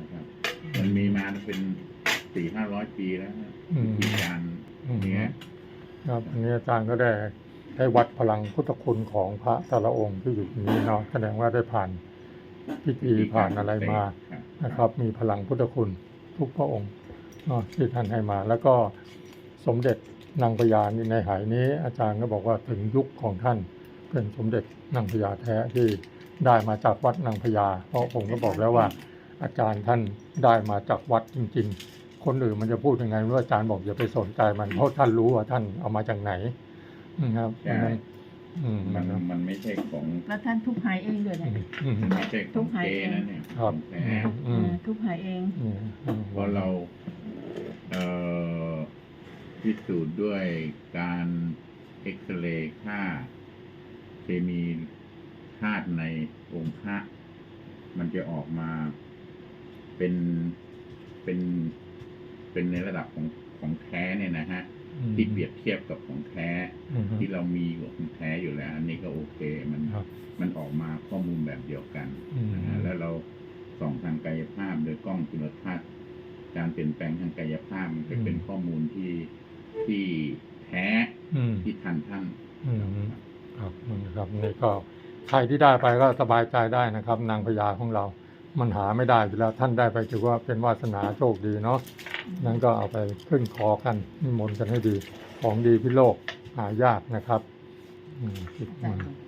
นะครับ มันมีมาเป็นสี่ห้าร้อยปีแล้วนะอืม วิธีการอืมเนี้ยครับอันนี้อาจารย์ก็ได้ได้วัดพลังพุทธคุณของพระแต่ละองค์ที่อยู่ตรงนี้เนาะแสดงว่าได้ผ่านพิธีผ่านอะไรมา ครับ นะครับมีพลังพุทธคุณทุกพระองค์เนาะที่ท่านให้มา แล้วก็สมเด็จนางพญานี่ในหายนี้ อาจารย์ก็บอกว่าถึงยุคของท่านเป็นสมเด็จนางพญาแท้ที่ได้มาจากวัดนางพญาเพราะผมก็บอกแล้วว่า อาจารย์ท่านได้มาจากวัดจริง ๆ คนอื่นมันจะพูดยังไงไม่รู้อาจารย์บอกอย่าไปสนใจมันเพราะท่านรู้ว่าท่านเอามาจากไหนนะครับใช่ดังนั้นอืมมันมันไม่ใช่ของแล้วท่านทุบหายเองด้วยอืนะมอืมไม่ใช่ของเจนะเนี่ยครับของแท้อืมเออทุบหายเองอืมอืมเพราะเราเอ่อพิสูจน์ด้วยการเอ็กซเรย์ค่าเคมีธาตุในองค์พระมันจะออกมา เป็นเป็นเป็นในระดับของของแท้เนี่ยนะฮะที่เปรียบเทียบกับของแท้อืมที่เรามีกับของแท้อยู่แล้ว อันนี้ก็โอเคมันครับมันออกมาข้อมูลแบบเดียวกันอืมนะฮะแล้วเราส่องทางกายภาพโดยกล้องจุลทรรศน์การเปลี่ยนแปลงทางกายภาพมันจะเป็นข้อมูลที่ที่แท้อืมที่ทันท่านอืมครับนะครับนี่ก็ใครที่ได้ไปก็สบายใจได้นะครับ นางพญาของเรา มันหาไม่ได้อยู่แล้วท่านได้ไปถือว่าเป็นวาสนาโชคดีเนาะนั้นก็เอาไปขึ้นคอกันนิมนต์กันให้ดี ของดีพิโลกหายากนะครับอืมอาจารย์